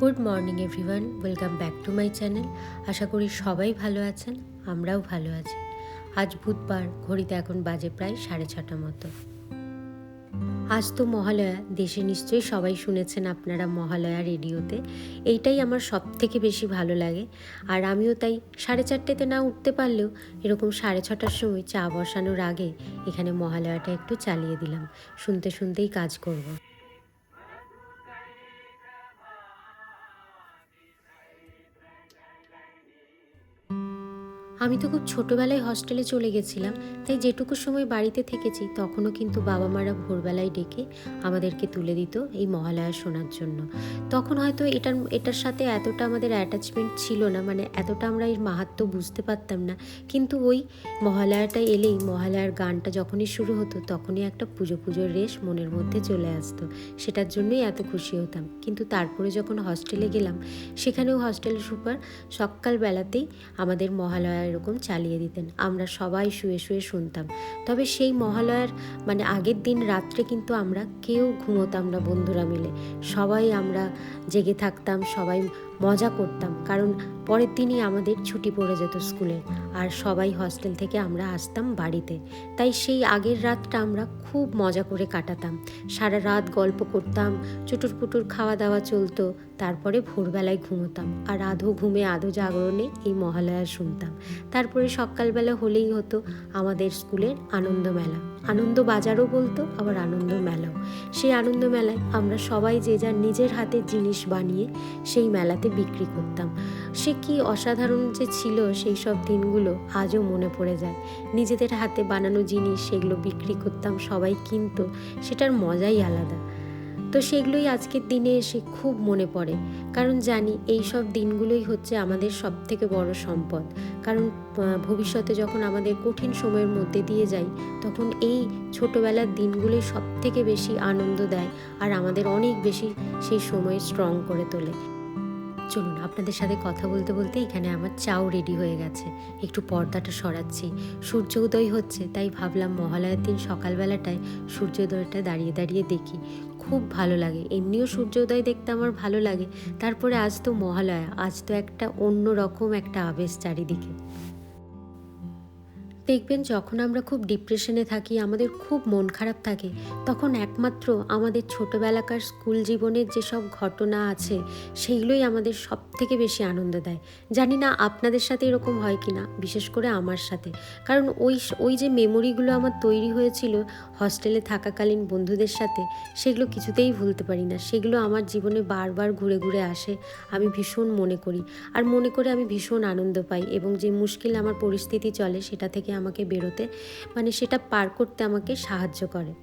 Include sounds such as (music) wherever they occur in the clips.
Good morning everyone, welcome back to my channel. আশা করি সবাই ভালো আছেন, আমরাও ভালো আছি। আজ বুধবার, ঘড়িতে এখন বাজে প্রায় সাড়ে ছটা মতো। আজ তো মহালয়া, দেশে নিশ্চয়ই সবাই শুনেছেন আপনারা মহালয়া রেডিওতে। এইটাই আমার সব থেকে বেশি ভালো লাগে। আর আমিও তাই সাড়ে চারটেতে না উঠতে পারলেও এরকম সাড়ে ছটার সময় চা বসানোর আগে এখানে মহালয়াটা একটু চালিয়ে দিলাম। শুনতে শুনতেই কাজ করব। আমি তো খুব ছোটোবেলায় হস্টেলে চলে গেছিলাম, তাই যেটুকু সময় বাড়িতে থেকেছি, তখনও কিন্তু বাবা মারা ভোরবেলায় ডেকে আমাদেরকে তুলে দিত এই মহালয়া শোনার জন্য। তখন হয়তো এটার এটার সাথে এতটা আমাদের অ্যাটাচমেন্ট ছিল না মানে এতটা আমরা এর মাহাত্ম বুঝতে পারতাম না। কিন্তু ওই মহালয়াটা এলেই, মহালয়ার গানটা যখনই শুরু হতো, তখনই একটা পুজো পুজোর রেশ মনের মধ্যে চলে আসতো। সেটার জন্যই এত খুশি হতাম। কিন্তু তারপরে যখন হস্টেলে গেলাম, সেখানেও হস্টেল সুপার সকালবেলাতেই আমাদের মহালয়া এরকম চালিয়ে দিতেন। আমরা সবাই শুয়ে শুয়ে শুনতাম। তবে সেই মহালয়ার মানে আগের দিন রাত্রে কিন্তু আমরা কেউ ঘুমোতাম না বন্ধুরা মিলে। সবাই আমরা জেগে থাকতাম, সবাই মজা করতাম, কারণ পরের দিনই আমাদের ছুটি পড়ে যেত স্কুলে আর সবাই হস্টেল থেকে আমরা আসতাম বাড়িতে। তাই সেই আগের রাতটা আমরা খুব মজা করে কাটাতাম। সারা রাত গল্প করতাম, চুটুর পুটুর খাওয়া দাওয়া চলতো, তারপরে ভোরবেলায় ঘুমোতাম আর আধো ঘুমে আধো জাগরণে এই মহালয়া শুনতাম। তারপরে সকালবেলা হলেই হতো আমাদের স্কুলের আনন্দ মেলা। আনন্দ বাজারও বলতো, আবার আনন্দ মেলাও। সেই আনন্দ মেলায় আমরা সবাই যে যার নিজের হাতে জিনিস বানিয়ে সেই মেলাতে বিক্রি করতাম। সে কি অসাধারণ যে ছিল সেই সব দিনগুলো আজও মনে পড়ে যায়। নিজেদের হাতে বানানো জিনিস সেগুলো বিক্রি করতাম, সবাই কিনতো, সেটার মজাই আলাদা। তো সেগুলোই আজকের দিনে এসে খুব মনে পড়ে। কারণ জানি এই সব দিনগুলোই হচ্ছে আমাদের সব থেকে বড় সম্পদ। কারণ ভবিষ্যতে যখন আমাদের কঠিন সময়ের মধ্যে দিয়ে যাই, তখন এই ছোটোবেলার দিনগুলোই সব থেকে বেশি আনন্দ দেয় আর আমাদের অনেক বেশি সেই সময় স্ট্রং করে তোলে। চলুন, আপনাদের সাথে কথা বলতে বলতে এখানে আমার চাও রেডি হয়ে গেছে। একটু পর্দাটা সরাচ্ছি। সূর্য উদয় হচ্ছে, তাই ভাবলাম মহালয়ার দিন সকালবেলাটায় সূর্যোদয়টা দাঁড়িয়ে দাঁড়িয়ে দেখি। খুব ভালো লাগে। এমনিও সূর্যোদয় দেখতে আমার ভালো লাগে। তারপরে আজ তো মহালয়া, আজ তো একটা অন্য রকম একটা আবেশ চারিদিকে। দেখবেন যখন আমরা খুব ডিপ্রেশনে থাকি, আমাদের খুব মন খারাপ থাকে, তখন একমাত্র আমাদের ছোটোবেলাকার স্কুল জীবনের যেসব ঘটনা আছে, সেইগুলোই আমাদের সব থেকে বেশি আনন্দ দেয়। জানি না আপনাদের সাথে এরকম হয় কি না বিশেষ করে আমার সাথে। কারণ ওই ওই যে মেমোরিগুলো আমার তৈরি হয়েছিল হস্টেলে থাকাকালীন বন্ধুদের সাথে, সেগুলো কিছুতেই ভুলতে পারি না। সেগুলো আমার জীবনে বারবার ঘুরে ঘুরে আসে, আমি ভীষণ মনে করি। আর মনে করে আমি ভীষণ আনন্দ পাই এবং যে মুশকিল আমার পরিস্থিতি চলে, সেটা থেকে আমাকে বেরোতে মানে সেটা পার করতে আমাকে সাহায্য করে।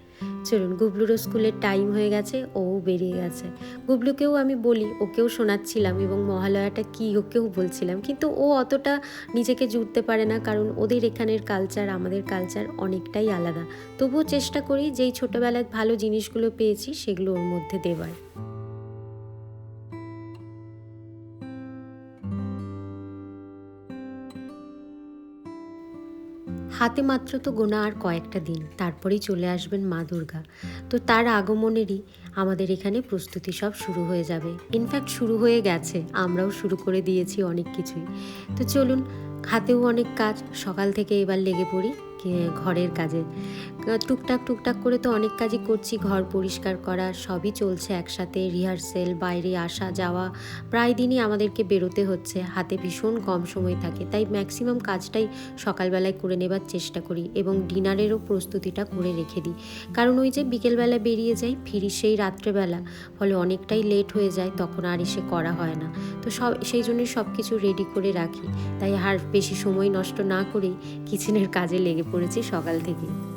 চলুন, গুবলুরও স্কুলের টাইম হয়ে গেছে, ও বেরিয়ে গেছে। গুবলুকেও আমি বলি, ওকেও শোনাচ্ছিলাম এবং মহালয়াটা কী ওকেও বলছিলাম, কিন্তু ও অতটা নিজেকে জুড়তে পারে না, কারণ ওদের এখানের কালচার, আমাদের কালচার অনেকটাই আলাদা। তবুও চেষ্টা করি, যেই ছোটোবেলায় ভালো জিনিসগুলো পেয়েছি, সেগুলো ওর মধ্যে দেওয়ার হাতে মাত্র তো গোনা আর কয়েকটা দিন, তারপরেই চলে আসবেন মা দুর্গা। তো তার আগমনেরই আমাদের এখানে প্রস্তুতি সব শুরু হয়ে যাবে। ইনফ্যাক্ট শুরু হয়ে গেছে, আমরাও শুরু করে দিয়েছি অনেক কিছুই। তো চলুন, হাতেও অনেক কাজ, সকাল থেকে এবার লেগে পড়ি ঘরের কাজে। টুকটাক টুকটাক করে তো অনেক কাজই করছি, ঘর পরিষ্কার করা, সবই চলছে একসাথে রিহার্সেল বাইরে আসা, যাওয়া, প্রায় দিনই আমাদেরকে বেরোতে হচ্ছে, হাতে ভীষণ কম সময় থাকে, তাই ম্যাক্সিমাম কাজটাই সকালবেলায় করে নেবার চেষ্টা করি এবং ডিনারেরও প্রস্তুতিটা করে রেখে দিই। কারণ ওই যে বিকেলবেলা বেরিয়ে যাই, ফিরি সেই রাত্রেবেলা, ফলে অনেকটাই লেট হয়ে যায়, তখন আর এসে করা হয় না। তো সব, সেই জন্যই সব কিছু রেডি করে রাখি, তাই আর বেশি সময় নষ্ট না করেই কিচেনের কাজে লেগে পড়েছি সকাল থেকে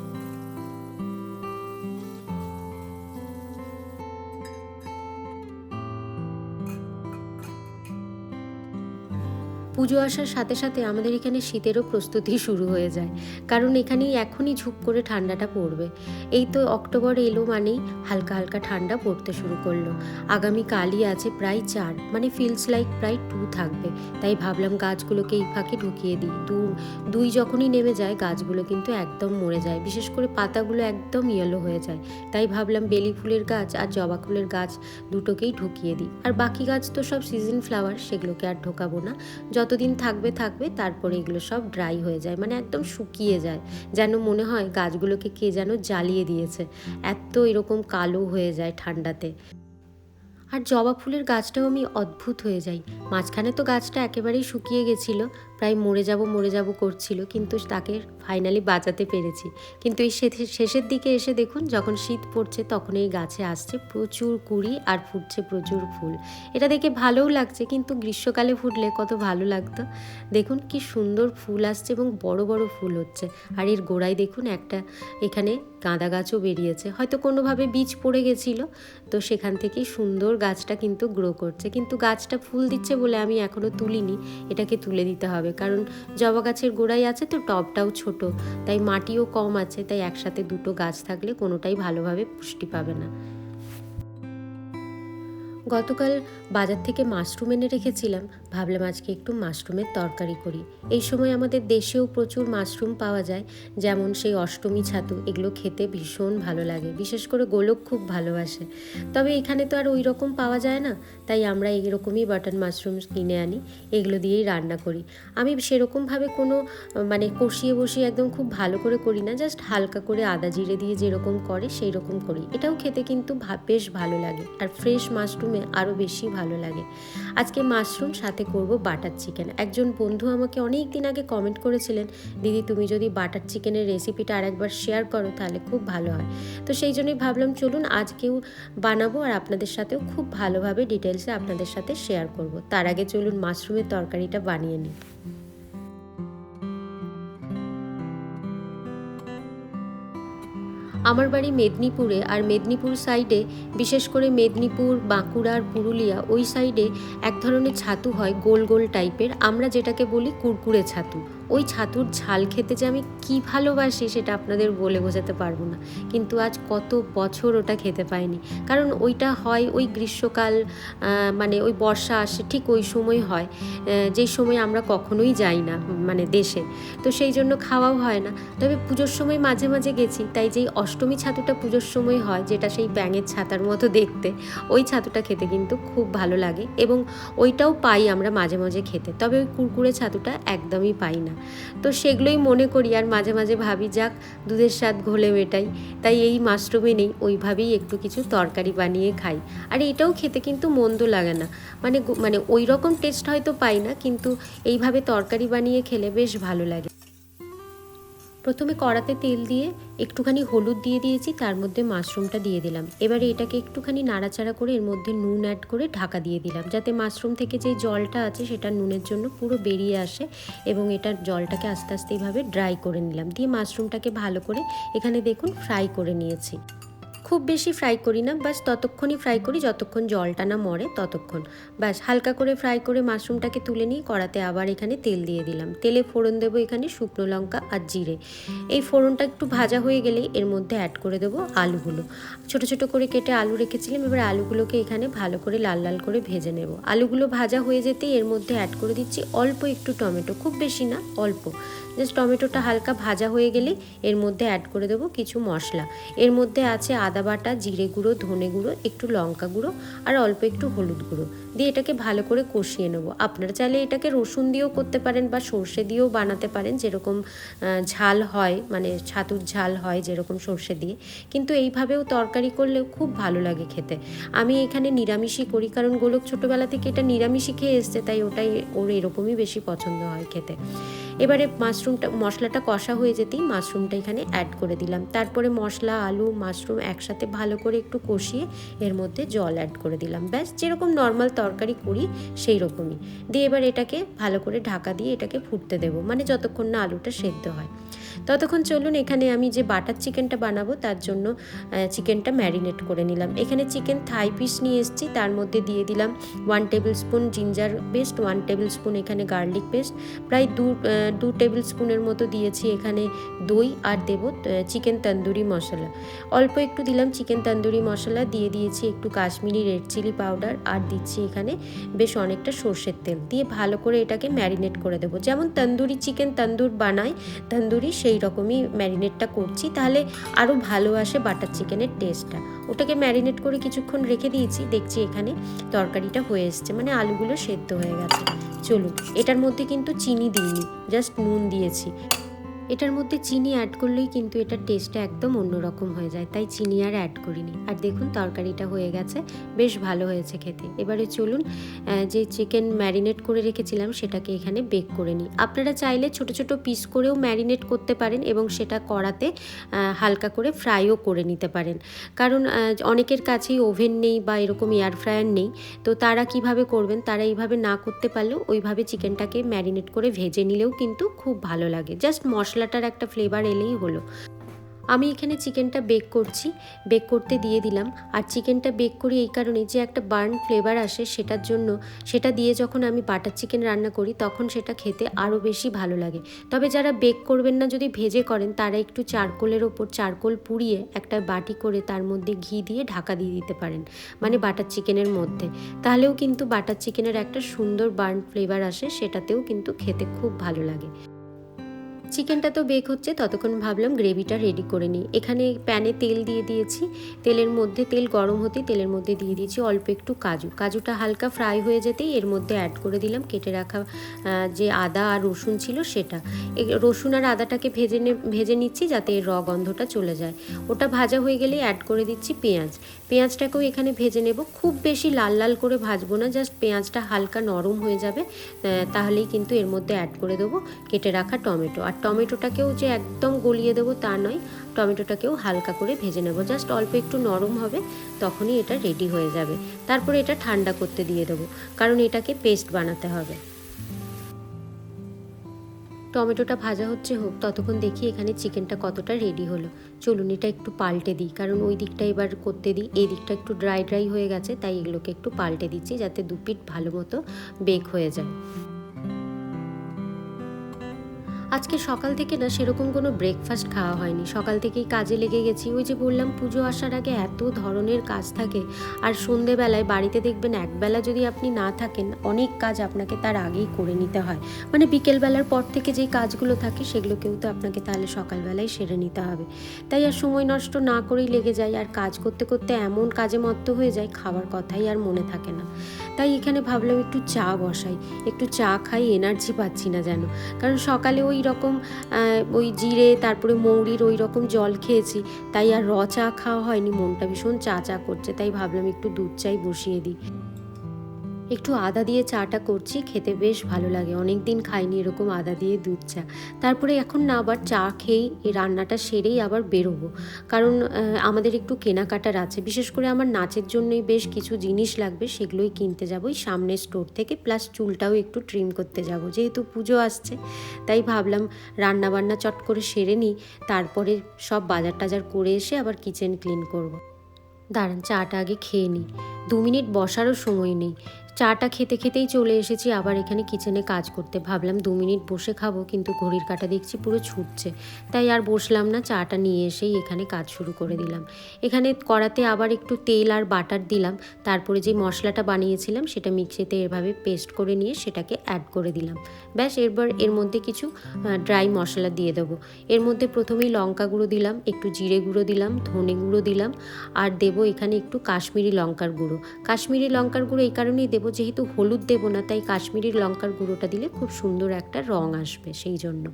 পুজো আসার সাথে সাথে আমাদের এখানে শীতেরও প্রস্তুতি (laughs) শুরু হয়ে যায়। কারণ এখানেই এখনই ঝুপ করে ঠান্ডাটা পড়বে। এই তো অক্টোবর এলো মানেই হালকা হালকা ঠান্ডা পড়তে শুরু করল। আগামী কালই আছে প্রায় চার মানে ফিলস লাইক প্রায় টু থাকবে। তাই ভাবলাম গাছগুলোকে এই ফাঁকে ঢুকিয়ে দিই। দু, দুই যখনই নেমে যায়, গাছগুলো কিন্তু একদম মরে যায়। বিশেষ করে পাতাগুলো একদম ইয়েলো হয়ে যায়। তাই ভাবলাম বেলি ফুলের গাছ আর জবা ফুলের গাছ দুটোকেই ঢুকিয়ে দিই। আর বাকি গাছ তো সব সিজন ফ্লাওয়ার সেগুলোকে আর ঢোকাবো না। যতদিন থাকবে থাকবে, তারপরে এগুলো সব ড্রাই হয়ে যায়। মানে একদম শুকিয়ে যায়। যেন মনে হয় গাছগুলোকে কে যেন জ্বালিয়ে দিয়েছে। এত এরকম কালো হয়ে যায় ঠান্ডাতে। আর জবা ফুলের গাছটাও আমি অদ্ভুত হয়ে যাই। মাঝখানে তো গাছটা একেবারেই শুকিয়ে গেছিল। প্রায় মরে যাব মরে যাব করছিল, কিন্তু তাকে ফাইনালি বাঁচাতে পেরেছি। কিন্তু এই শেষের দিকে এসে দেখুন, যখন শীত পড়ছে তখন এই গাছে আসছে প্রচুর কুড়ি আর ফুটছে প্রচুর ফুল। এটা দেখে ভালোও লাগছে, কিন্তু গ্রীষ্মকালে ফুটলে কত ভালো লাগতো। দেখুন কি সুন্দর ফুল আসছে এবং বড় বড় ফুল হচ্ছে। আর এর গোড়ায় দেখুন একটা, এখানে গাঁদা গাছও বেরিয়েছে। হয়তো কোনোভাবে বীজ পড়ে গেছিল, তো সেখান থেকেই সুন্দর গাছটা কিন্তু গ্রো করছে। কিন্তু গাছটা ফুল দিচ্ছে বলে আমি এখনও তুলিনি, এটাকে তুলে দিতে হবে। কারণ জবা গাছের গোড়াই আছে তো, টবটাও ছোট, তাই মাটিও কম আছে, তাই একসাথে দুটো গাছ থাকলে কোনোটাই ভালোভাবে পুষ্টি পাবে না। গতকাল বাজার থেকে মাশরুম এনে রেখেছিলাম। ভাবলাম আজকে একটু মাশরুমের তরকারি করি। এই সময় আমাদের দেশেও প্রচুর মাশরুম পাওয়া যায়, যেমন সেই অষ্টমী ছাতু, এগুলো খেতে ভীষণ ভালো লাগে। বিশেষ করে গোলক খুব ভালোবাসে। তবে এখানে তো আর ওই রকম পাওয়া যায় না, তাই আমরা এইরকমই বাটন মাশরুম কিনে আনি, এগুলো দিয়েই রান্না করি। আমি সেরকমভাবে কোনো মানে কষিয়ে বসিয়ে একদম খুব ভালো করে করি না, জাস্ট হালকা করে আদা জিরে দিয়ে যেরকম করে সেই রকম করি। এটাও খেতে কিন্তু বেশ ভালো লাগে। আর ফ্রেশ মাশরুমে আরও বেশি ভালো লাগে। আজকে মাশরুম, সাথে করব বাটার চিকেন। একজন বন্ধু আমাকে অনেক দিন আগে কমেন্ট করেছিলেন, দিদি, তুমি যদি বাটার চিকেনের রেসিপিটা আরেকবার শেয়ার করো, তাহলে খুব ভালো হয়। তো সেই জন্যই ভাবলাম, চলুন আজকেও বানাবো আর আপনাদের সাথেও খুব ভালোভাবে ডিটেলসে আপনাদের সাথে শেয়ার করব। তার আগে চলুন, মাশরুমের তরকারিটা বানিয়ে নিই। আমার বাড়ি মেদিনীপুরে আর মেদিনীপুর সাইডে, বিশেষ করে মেদিনীপুর বাঁকুড়ার পুরুলিয়া, ওই সাইডে এক ধরনের ছাতু হয় গোল গোল টাইপের। আমরা যেটাকে বলি কুরকুরে ছাতু। ওই ছাতুর ঝাল খেতে যে আমি কি ভালোবাসি সেটা আপনাদের বলে বোঝাতে পারব না। কিন্তু আজ কত বছর ওটা খেতে পাইনি। কারণ ওইটা হয় ওই গ্রীষ্মকাল মানে ওই বর্ষা আসে ঠিক ওই সময় হয়। যেই সময় আমরা কখনোই যাই না মানে দেশে। তো সেই জন্য খাওয়াও হয় না। তবে পুজোর সময় মাঝে মাঝে গেছি, তাই যেই অষ্টমী ছাতুটা পুজোর সময় হয়, যেটা সেই ব্যাঙের ছাতার মতো দেখতে, ওই ছাতুটা খেতে কিন্তু খুব ভালো লাগে এবং ওইটাও পাই আমরা মাঝে মাঝে খেতে। তবে ওই কুরকুরে ছাতুটা একদমই পাই না। তো সেগুলোই মনে করি আর মাঝে মাঝে ভাবি, যাক দুধের স্বাদ ঘোলে মেটাই। তাই এই মাশরুমে নেই, ওইভাবেই একটু কিছু তরকারি বানিয়ে খাই। আর এটাও খেতে কিন্তু মন্দ লাগে না। মানে মানে ওই রকম টেস্ট হয়তো পাই না, কিন্তু এইভাবে তরকারি বানিয়ে খেলে বেশ ভালো লাগে। প্রথমে কড়াতে তেল দিয়ে একটুখানি হলুদ দিয়ে দিয়েছি, তার মধ্যে মাশরুমটা দিয়ে দিলাম। এবারে এটাকে একটুখানি নাড়াচাড়া করে এর মধ্যে নুন অ্যাড করে ঢাকা দিয়ে দিলাম, যাতে মাশরুম থেকে যে জলটা আছে সেটা নুনের জন্য পুরো বেরিয়ে আসে এবং এটার জলটাকে আস্তে আস্তে এইভাবে ড্রাই করে নিলাম। দিয়ে মাশরুমটাকে ভালো করে এখানে দেখুন ফ্রাই করে নিয়েছি। খুব বেশি ফ্রাই করি না বাস ততক্ষণই ফ্রাই করি, যতক্ষণ জলটা না মরে ততক্ষণ। ব্যাস হালকা করে ফ্রাই করে মাশরুমটাকে তুলে নিয়ে কড়াতে আবার এখানে তেল দিয়ে দিলাম। তেলে ফোড়ন দেবো এখানে শুকনো লঙ্কা আর জিরে। এই ফোড়নটা একটু ভাজা হয়ে গেলেই এর মধ্যে অ্যাড করে দেবো আলুগুলো। ছোট ছোট করে কেটে আলু রেখেছিলাম, এবার আলুগুলোকে এখানে ভালো করে লাল লাল করে ভেজে নেব। আলুগুলো ভাজা হয়ে যেতেই এর মধ্যে অ্যাড করে দিচ্ছি অল্প একটু টমেটো, খুব বেশি না, অল্প। জাস্ট টমেটোটা হালকা ভাজা হয়ে গেলে এর মধ্যে অ্যাড করে দেবো কিছু মশলা। এর মধ্যে আছে আদা বাটা, জিরে গুঁড়ো, ধনে গুঁড়ো, একটু লঙ্কা গুঁড়ো আর অল্প একটু হলুদ গুঁড়ো। দিয়ে এটাকে ভালো করে কষিয়ে নেব। আপনারা চাইলে এটাকে রসুন দিয়েও করতে পারেন বা সর্ষে দিয়েও বানাতে পারেন, যেরকম ঝাল হয় মানে ছাতুর ঝাল হয় যেরকম সর্ষে দিয়ে। কিন্তু এইভাবেও তরকারি করলেও খুব ভালো লাগে খেতে। আমি এখানে নিরামিষই করি, কারণ গোলক ছোটোবেলা থেকে এটা নিরামিষই খেয়ে এসছে, তাই ওটাই ওর এরকমই বেশি পছন্দ হয় খেতে। এবারে মাশরুমটা, মশলাটা কষা হয়ে যেতেই মাশরুমটা এখানে অ্যাড করে দিলাম। তারপরে মশলা, আলু, মাশরুম একসাথে ভালো করে একটু কষিয়ে এর মধ্যে জল অ্যাড করে দিলাম। ব্যাস, যেরকম নর্মাল তরকারি করি সেই রকমই। দিয়ে এবার এটাকে ভালো করে ঢাকা দিয়ে এটাকে ফুটতে দেবো। মানে যতক্ষণ না আলুটা সেদ্ধ হয়। ততক্ষণ চলুন এখানে আমি যে বাটার চিকেনটা বানাবো, তার জন্য চিকেনটা ম্যারিনেট করে নিলাম। এখানে চিকেন থাই পিস নিয়ে এসেছি, তার মধ্যে দিয়ে দিলাম one tablespoon ginger paste one tablespoon এখানে গার্লিক পেস্ট প্রায় দু দু টেবিল স্পুনের মতো দিয়েছি এখানে দই আর দেবো চিকেন তন্দুরি মশলা। অল্প একটু দিলাম চিকেন তন্দুরি মশলা, দিয়ে দিয়েছি একটু কাশ্মীরি রেড চিলি পাউডার আর দিচ্ছি এখানে বেশ অনেকটা সর্ষের তেল। দিয়ে ভালো করে এটাকে ম্যারিনেট করে দেবো। যেমন তন্দুরি চিকেন, তন্দুর বানাই, তন্দুরি সেই রকমই ম্যারিনেটটা করছি, তাহলে আরও ভালো আসে বাটার চিকেনের টেস্টটা। ওটাকে ম্যারিনেট করে কিছুক্ষণ রেখে দিয়েছি, দেখছি এখানে তরকারিটা হয়ে এসছে মানে আলুগুলো সেদ্ধ হয়ে গেছে। চলুন, এটার মধ্যে কিন্তু চিনি দিইনি, জাস্ট নুন দিয়েছি। এটার মধ্যে চিনি অ্যাড করলেই কিন্তু এটার টেস্টটা একদম অন্যরকম হয়ে যায়, তাই চিনি আর অ্যাড করিনি। আর দেখুন, তরকারিটা হয়ে গেছে, বেশ ভালো হয়েছে খেতে। এবারে চলুন যে চিকেন ম্যারিনেট করে রেখেছিলাম, সেটাকে এখানে বেক করে নিই। আপনারা চাইলে ছোট ছোট পিস করেও ম্যারিনেট করতে পারেন এবং সেটা কড়াতে হালকা করে ফ্রাইও করে নিতে পারেন। কারণ অনেকের কাছেই ওভেন নেই বা এরকম এয়ার ফ্রায়ার নেই, তো তারা কীভাবে করবেন, তারা এইভাবে না করতে পারলেও ওইভাবে চিকেনটাকে ম্যারিনেট করে ভেজে নিলেও কিন্তু খুব ভালো লাগে। জাস্ট মশলাটার একটা ফ্লেভার এলেই হলো। আমি এখানে চিকেনটা বেক করছি। বেক করতে দিয়ে দিলাম। আর চিকেনটা বেক করি এই কারণে যে একটা বার্ন ফ্লেভার আসে সেটার জন্য, সেটা দিয়ে যখন আমি বাটার চিকেন রান্না করি তখন সেটা খেতে আরও বেশি ভালো লাগে। তবে যারা বেক করবেন না, যদি ভেজে করেন তারা একটু চারকোলের ওপর চারকোল পুড়িয়ে একটা বাটি করে তার মধ্যে ঘি দিয়ে ঢাকা দিয়ে দিতে পারেন মানে বাটার চিকেনের মধ্যে। তাহলেও কিন্তু বাটার চিকেনের একটা সুন্দর বার্ন ফ্লেভার আসে, সেটাতেও কিন্তু খেতে খুব ভালো লাগে। চিকেনটা তো বেক হচ্ছে, ততক্ষণ ভাবলাম গ্রেভিটা রেডি করে নিই। এখানে প্যানে তেল দিয়ে দিয়েছি। তেলের মধ্যে, তেল গরম হতেই তেলের মধ্যে দিয়ে দিয়েছি অল্প একটু কাজু। কাজুটা হালকা ফ্রাই হয়ে যেতেই এর মধ্যে অ্যাড করে দিলাম কেটে রাখা যে আদা আর রসুন ছিল সেটা। রসুন আর আদাটাকে ভেজে ভেজে নিচ্ছি যাতে এর র গন্ধটা চলে যায়। ওটা ভাজা হয়ে গেলেই অ্যাড করে দিচ্ছি পেঁয়াজ। পেঁয়াজটাকেও এখানে ভেজে নেব। খুব বেশি লাল লাল করে ভাজবো না জাস্ট পেঁয়াজটা হালকা নরম হয়ে যাবে তাহলেই কিন্তু এর মধ্যে অ্যাড করে দেবো কেটে রাখা টমেটো। আর টমেটোটাকেও যে একদম গলিয়ে দেবো তা নয়, টমেটোটাকেও হালকা করে ভেজে নেব। জাস্ট অল্প একটু নরম হবে, তখনই এটা রেডি হয়ে যাবে। তারপরে এটা ঠান্ডা করতে দিয়ে দেবো, কারণ এটাকে পেস্ট বানাতে হবে। টমেটোটা ভাজা হচ্ছে হোক, ততক্ষণ দেখি এখানে চিকেনটা কতটা রেডি হলো। চলুন এটা একটু পাল্টে দিই, কারণ ওই দিকটা এবার করতে দিই। এই দিকটা একটু ড্রাই ড্রাই হয়ে গেছে, তাই এগুলোকে একটু পাল্টে দিচ্ছি, যাতে দু পিঠ ভালো মতো বেক হয়ে যায়। আজকে সকাল থেকে না সেরকম কোনো ব্রেকফাস্ট খাওয়া হয়নি। সকাল থেকেই কাজে লেগে গেছি। ওই যে বললাম, পুজো আসার আগে এত ধরনের কাজ থাকে। আর সন্ধেবেলায় বাড়িতে দেখবেন একবেলা যদি আপনি না থাকেন, অনেক কাজ আপনাকে তার আগেই করে নিতে হয়। মানে বিকেলবেলার পর থেকে যেই কাজগুলো থাকে, সেগুলোকেও তো আপনাকে তাহলে সকালবেলায় সেরে নিতে হবে। তাই আর সময় নষ্ট না করেই লেগে যায়। আর কাজ করতে করতে এমন কাজে মত্ত হয়ে যায়, খাওয়ার কথাই আর মনে থাকে না। তাই এখানে ভাবলাম একটু চা বসাই। একটু চা খাই এনার্জি পাচ্ছি না যেন। কারণ সকালে ওই রকম ওই জিরে, তারপরে মৌরির ওই রকম জল খেয়েছি। তাই আর র চা খাওয়া হয়নি, মনটা ভীষণ চা চা করছে, তাই ভাবলাম একটু দুধ চাই বসিয়ে দিই। একটু আদা দিয়ে চাটা করছি, খেতে বেশ ভালো লাগে। অনেক দিন খাইনি এরকম আদা দিয়ে দুধ চা। তারপরে এখন না আবার চা খেয়েই এই রান্নাটা সেরেই আবার বেরোবো। কারণ আমাদের একটু কেনাকাটার আছে। বিশেষ করে আমার নাচের জন্যই বেশ কিছু জিনিস লাগবে, সেগুলোই কিনতে যাব। ওই সামনের স্টোর থেকে, প্লাস চুলটাও একটু ট্রিম করতে যাব। যেহেতু পুজো আসছে, তাই ভাবলাম রান্না বান্না চট করে সেরে নিই। তারপরে সব বাজার টাজার করে এসে আবার কিচেন ক্লিন করব। দাঁড়ান, চাটা আগে খেয়ে নিই। দু মিনিট বসারও সময় নেই। চাটা খেতে খেতেই চলে এসেছি, আবার এখানে কিচেনে কাজ করতে। ভাবলাম দু মিনিট বসে খাব, কিন্তু ঘড়ির কাটা দেখছি পুরো ছুটছে। তাই আর বসলাম না, চাটা নিয়ে এসেই এখানে কাজ শুরু করে দিলাম। এখানে কড়াতে আবার একটু তেল আর বাটার দিলাম, তারপরে যে মশলাটা বানিয়েছিলাম সেটা মিক্সিতে এভাবে পেস্ট করে নিয়ে সেটাকে অ্যাড করে দিলাম। ব্যাস, এরপর এর মধ্যে কিছু ড্রাই মশলা দিয়ে দেবো। এর মধ্যে প্রথমেই লঙ্কা গুঁড়ো দিলাম, একটু জিরে গুঁড়ো দিলাম, ধনে গুঁড়ো দিলাম, আর দেবো এখানে একটু কাশ্মীরি লঙ্কার গুঁড়ো। কাশ্মীরি লঙ্কার গুঁড়ো এই কারণেই দেবো যেহেতু হলুদ দেবো না, তাই কাশ্মীরি লঙ্কার গুঁড়োটা দিলে খুব সুন্দর একটা রং আসবে সেই জন্য।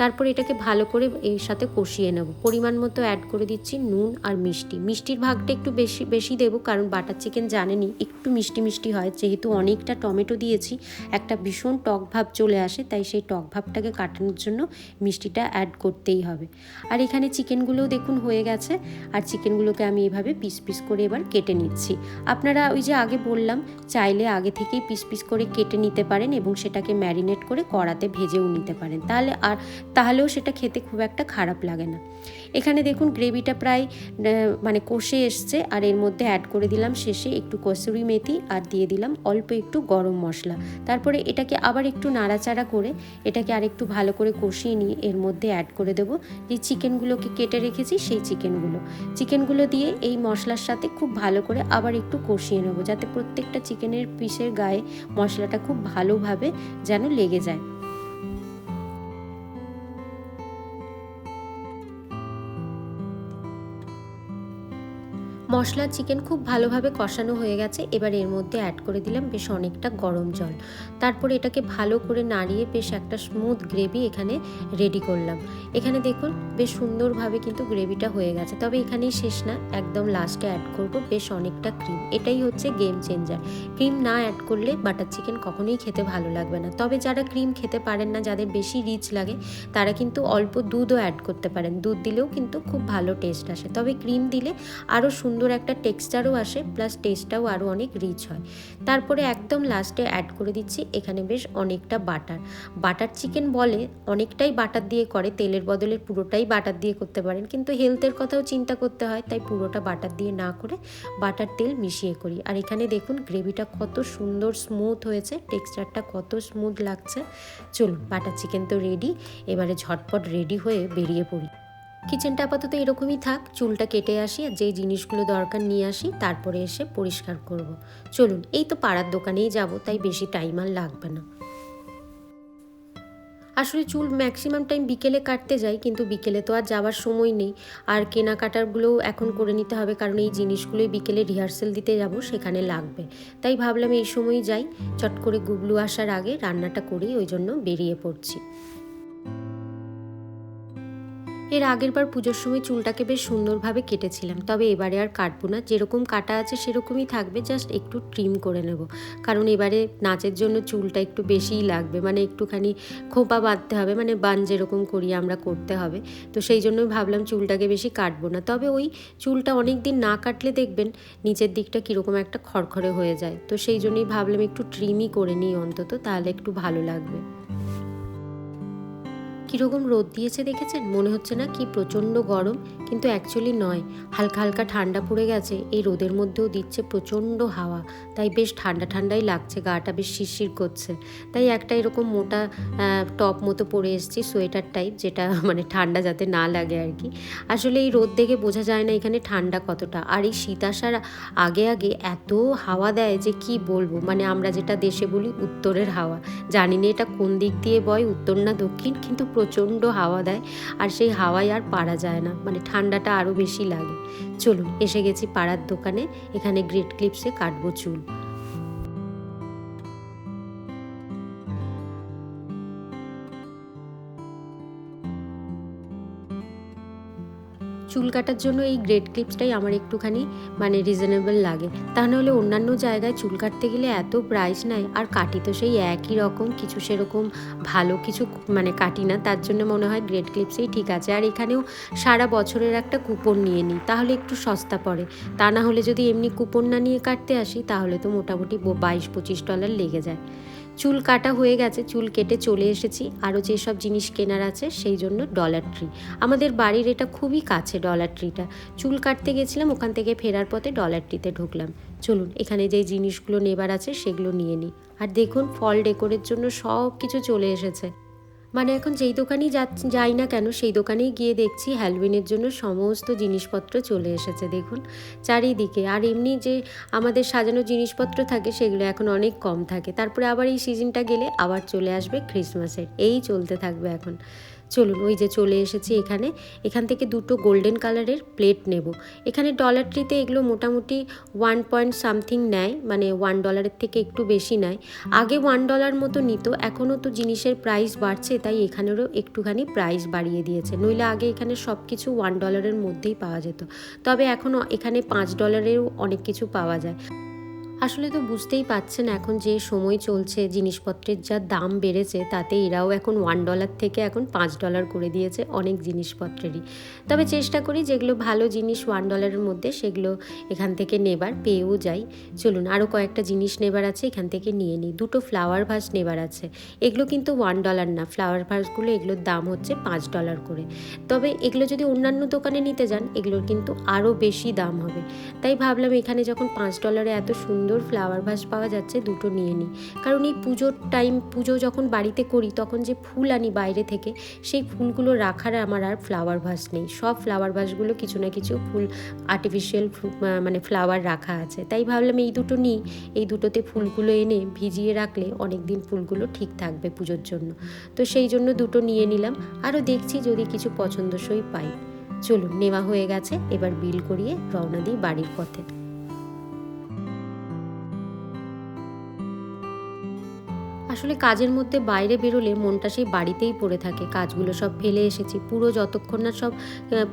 তারপর এটাকে ভালো করে এর সাথে কষিয়ে নেব। পরিমাণ মতো অ্যাড করে দিচ্ছি নুন আর মিষ্টি। মিষ্টির ভাগটা একটু বেশি বেশি দেবো, কারণ বাটার চিকেন জানেনি একটু মিষ্টি মিষ্টি হয়। যেহেতু অনেকটা টমেটো দিয়েছি, একটা ভীষণ টক ভাব চলে আসে, তাই সেই টক ভাবটাকে কাটানোর জন্য মিষ্টিটা অ্যাড করতেই হবে। আর এখানে চিকেনগুলোও দেখুন হয়ে গেছে, আর চিকেনগুলোকে আমি এভাবে পিস পিস করে এবার কেটে নিচ্ছি। আপনারা ওই যে আগে বললাম, চাইলে আগে থেকেই পিস পিস করে কেটে নিতে পারেন এবং সেটাকে ম্যারিনেট করে কড়াতে ভেজেও নিতে পারেন। তাহলে আর, তাহলেও সেটা খেতে খুব একটা খারাপ লাগে না। এখানে দেখুন গ্রেভিটা প্রায় মানে কষে এসছে, আর এর মধ্যে অ্যাড করে দিলাম শেষে একটু কসুরি মেথি, আর দিয়ে দিলাম অল্প একটু গরম মশলা। তারপরে এটাকে আবার একটু নাড়াচাড়া করে এটাকে আর একটু ভালো করে কষিয়ে নিয়ে এর মধ্যে অ্যাড করে দেবো। যে চিকেনগুলোকে কেটে রেখেছি, সেই চিকেনগুলো। চিকেনগুলো দিয়ে এই মশলার সাথে খুব ভালো করে আবার একটু কষিয়ে নেব, যাতে প্রত্যেকটা চিকেনের পিসের গায়ে মশলাটা খুব ভালোভাবে যেন লেগে যায়। মশলা চিকেন খুব ভালোভাবে কষানো হয়ে গেছে। এবার এর মধ্যে অ্যাড করে দিলাম বেশ অনেকটা গরম জল। তারপর এটাকে ভালো করে নাড়িয়ে বেশ একটা স্মুথ গ্রেভি এখানে রেডি করলাম। এখানে দেখুন বেশ সুন্দরভাবে কিন্তু গ্রেভিটা হয়ে গেছে। তবে এখানেই শেষ না, একদম লাস্টে অ্যাড করব বেশ অনেকটা ক্রিম এটাই হচ্ছে গেম চেঞ্জার ক্রিম না অ্যাড করলে বাটার চিকেন কখনোই খেতে ভালো লাগবে না। তবে যারা ক্রিম খেতে পারেন না, যাদের বেশি রিচ লাগে, তারা কিন্তু অল্প দুধও অ্যাড করতে পারেন। দুধ দিলেও কিন্তু খুব ভালো টেস্ট আসে। তবে ক্রিম দিলে আরও সুন্দর একটা টেক্সচারও আসে, প্লাস টেস্টটাও আরও অনেক রিচ হয়। তারপরে একদম লাস্টে অ্যাড করে দিচ্ছি, এখানে বেশ অনেকটা বাটার বাটার চিকেন বলে অনেকটাই বাটার দিয়ে করে, তেলের বদলে পুরোটাই বাটার দিয়ে করতে পারেন, কিন্তু হেলথের কথাও চিন্তা করতে হয়, তাই পুরোটা বাটার দিয়ে না করে বাটার তেল মিশিয়ে করি। আর এখানে দেখুন গ্রেভিটা কত সুন্দর স্মুথ হয়েছে, টেক্সচারটা কত স্মুথ লাগছে। চলুন বাটার চিকেন তো রেডি এবারে ঝটপট রেডি হয়ে বেরিয়ে পড়ি। কিচেনটা আপাতত এরকমই থাক, চুলটা কেটে আসি, আর যেই জিনিসগুলো দরকার নিয়ে আসি, তারপরে এসে পরিষ্কার করব। চলুন, এই তো পাড়ার দোকানেই যাব, তাই বেশি টাইম আর লাগবে না। আসলে চুল ম্যাক্সিমাম টাইম বিকেলে কাটতে যাই, কিন্তু বিকেলে তো আর যাওয়ার সময় নেই। আর কেনাকাটারগুলোও এখন করে নিতে হবে, কারণ এই জিনিসগুলোই বিকেলে রিহার্সেল দিতে যাব, সেখানে লাগবে। তাই ভাবলাম এই সময়ই যাই, চট করে গুবলু আসার আগে রান্নাটা করি, ওই জন্য বেরিয়ে পড়ছি। এর আগের বার পুজোর সময় চুলটাকে বেশ সুন্দরভাবে কেটেছিলাম। তবে এবারে আর কাটবো না। যেরকম কাটা আছে সেরকমই থাকবে। জাস্ট একটু ট্রিম করে নেব। কারণ এবারে নাচের জন্য চুলটা একটু বেশিই লাগবে। মানে একটুখানি খোপা বাঁধতে হবে। মানে বান যেরকম করি আমরা করতে হবে। তো সেই জন্যই ভাবলাম চুলটাকে বেশি কাটবো না। তবে ওই চুলটা অনেক দিন না কাটলে দেখবেন নিচের দিকটা কীরকম একটা খড়খড়ে হয়ে যায়। তো সেই জন্যই ভাবলাম একটু ট্রিমই করে নিই অন্তত। তাহলে একটু ভালো লাগবে। কীরকম রোদ দিয়েছে দেখেছেন? মনে হচ্ছে না কি প্রচণ্ড গরম, কিন্তু অ্যাকচুয়ালি নয়। হালকা হালকা ঠান্ডা পড়ে গেছে, এই রোদের মধ্যেও দিচ্ছে প্রচণ্ড হাওয়া। তাই বেশ ঠান্ডা ঠান্ডাই লাগছে, গাটা বেশ শিরশির করছে। তাই একটা এরকম মোটা টপ মতো পরে এসেছি, সোয়েটার টাইপ যেটা (laughs) মানে ঠান্ডা যাতে না লাগে আর কি। আসলে এই রোদ দেখে বোঝা যায় না এখানে ঠান্ডা কতটা। আর এই শীত আসার আগে আগে এত হাওয়া দেয় যে কি বলব? মানে আমরা যেটা দেশে বলি উত্তরের হাওয়া। জানি না এটা কোন দিক দিয়ে বয়, উত্তর না দক্ষিণ, কিন্তু প্রচণ্ড হাওয়া দেয়, আর সেই হাওয়ায় আর পারা যায় না। মানে ঠান্ডাটা আরও বেশি লাগে। চলুন, এসে গেছি পাড়ার দোকানে। এখানে গ্রেট ক্লিপসে কাটবো চুল। চুল কাটার জন্য এই গ্রেড ক্লিপসটাই আমার একটুখানি মানে রিজনেবল লাগে। তা নাহলে অন্যান্য জায়গায় চুল কাটতে গেলে এত প্রাইস নেয়, আর কাটি তো সেই একই রকম, কিছু সেরকম ভালো কিছু মানে কাটি না, তার জন্য মনে হয় গ্রেড ক্লিপসেই ঠিক আছে। আর এখানেও সারা বছরের একটা কুপন নিয়ে নিই, তাহলে একটু সস্তা পড়ে। তা না হলে যদি এমনি কুপন না নিয়ে কাটতে আসি, তাহলে তো মোটামুটি বাইশ পঁচিশ ডলার লেগে যায়। চুল কাটা হয়ে গেছে, চুল কেটে চলে এসেছি। আরও যেসব জিনিস কেনার আছে, সেই জন্য ডলার ট্রি আমাদের বাড়ির এটা খুবই কাছে ডলার ট্রিটা চুল কাটতে গেছিলাম, ওখান থেকে ফেরার পথে ডলার ট্রিতে ঢুকলাম। চলুন, এখানে যে জিনিসগুলো নেবার আছে, সেগুলো নিয়ে নিই। আর দেখুন ফল ডেকোরের জন্য সব কিছু চলে এসেছে। মানে এখন যেই দোকানেই যাই না কেন সেই দোকানেই গিয়ে দেখছি হ্যালোইনের জন্য সমস্ত জিনিসপত্র চলে এসেছে, দেখুন। চারিদিকে। আর এমনি যে আমাদের সাজানো জিনিসপত্র থাকে, সেগুলো এখন অনেক কম থাকে। তারপরে আবার এই সিজনটা গেলে আবার চলে আসবে ক্রিসমাসের এই চলতে থাকবে এখন। চলুন, ওই যে চলে এসেছি এখানে। এখান থেকে দুটো গোল্ডেন কালারের প্লেট নেব। এখানে ডলার ট্রিতে এগুলো মোটামুটি ওয়ান পয়েন্ট সামথিং নেয় মানে ওয়ান ডলারের থেকে একটু বেশি নেয়। আগে ওয়ান ডলার মতো নিত, এখনও তো জিনিসের প্রাইস বাড়ছে, তাই এখানেরও একটুখানি প্রাইস বাড়িয়ে দিয়েছে। নইলে আগে এখানে সব কিছু ওয়ান ডলারের মধ্যেই পাওয়া যেত। তবে এখনও এখানে পাঁচ ডলারেরও অনেক কিছু পাওয়া যায়। আসলে তো বুঝতেই পাচ্ছেন এখন যে সময় চলছে, জিনিসপত্রের যা দাম বেড়েছে, তাতে এরাও এখন ওয়ান ডলার থেকে এখন পাঁচ ডলার করে দিয়েছে অনেক জিনিসপত্রেরই। তবে চেষ্টা করি যেগুলো ভালো জিনিস ওয়ান ডলারের মধ্যে সেগুলো এখান থেকে নেবার, পেয়েও যাই। চলুন আরও কয়েকটা জিনিস নেবার আছে, এখান থেকে নিয়ে নিই। দুটো ফ্লাওয়ার ভাস নেবার আছে। এগুলো কিন্তু ওয়ান ডলার না ফ্লাওয়ার ভাসগুলো এগুলোর দাম হচ্ছে পাঁচ ডলার করে। তবে এগুলো যদি অন্যান্য দোকানে নিতে যান, এগুলোর কিন্তু আরও বেশি দাম হবে। তাই ভাবলাম এখানে যখন পাঁচ ডলারে এত সুন্দর ফ্লাওয়ার ভাস পাওয়া যাচ্ছে, দুটো নিয়ে নিই কারণ এই পুজোর টাইম পুজো যখন বাড়িতে করি, তখন যে ফুল আনি বাইরে থেকে, সেই ফুলগুলো রাখার আমার আর ফ্লাওয়ার ভাস নেই। সব ফ্লাওয়ার ভাসগুলো কিছু না কিছু ফুল আর্টিফিশিয়াল মানে ফ্লাওয়ার রাখা আছে। তাই ভাবলাম এই দুটো নিই। এই দুটোতে ফুলগুলো এনে ভিজিয়ে রাখলে অনেক দিন ফুলগুলো ঠিক থাকবে পুজোর জন্য। তো সেই জন্য দুটো নিয়ে নিলাম। আরও দেখছি যদি কিছু পছন্দসই পাই। চলুন, নেওয়া হয়ে গেছে। এবার বিল করিয়ে রওনা দিই বাড়ির পথে। আসলে কাজের মধ্যে বাইরে বেরোলে মনটা সেই বাড়িতেই পড়ে থাকে। কাজগুলো সব ফেলে এসেছি। পুরো যতক্ষণ না সব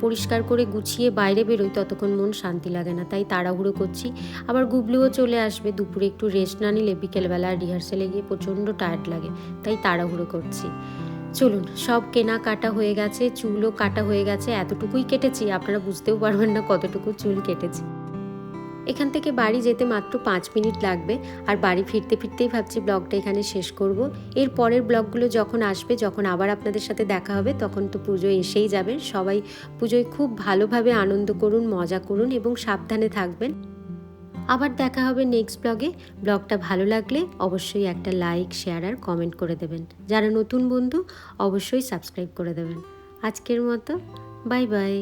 পরিষ্কার করে গুছিয়ে বাইরে বেরোই, ততক্ষণ মন শান্তি লাগে না। তাই তাড়াহুড়ো করছি। আবার গুবলুও চলে আসবে। দুপুরে একটু রেস্ট না নিলে বিকেলবেলা রিহার্সেলে গিয়ে প্রচণ্ড টায়ার্ড লাগে। তাই তাড়াহুড়ো করছি। চলুন, সব কেনাকাটা হয়ে গেছে, চুলও কাটা হয়ে গেছে। এতটুকুই কেটেছি। আপনারা বুঝতেও পারবেন না কতটুকু চুল কেটেছি। এখান থেকে বাড়ি যেতে মাত্র পাঁচ মিনিট লাগবে আর বাড়ি ফিরতে ফিরতেই ভাবছি ব্লগটা এখানে শেষ করব। এর পরের ব্লগগুলো যখন আসবে, যখন আবার আপনাদের সাথে দেখা হবে, তখন তো পুজো এসেই যাবে। সবাই পুজোয় খুব ভালোভাবে আনন্দ করুন, মজা করুন এবং সাবধানে থাকবেন। আবার দেখা হবে নেক্সট ব্লগে ব্লগটা ভালো লাগলে অবশ্যই একটা লাইক শেয়ার আর কমেন্ট করে দেবেন। যারা নতুন বন্ধু, অবশ্যই সাবস্ক্রাইব করে দেবেন। আজকের মতো বাই বাই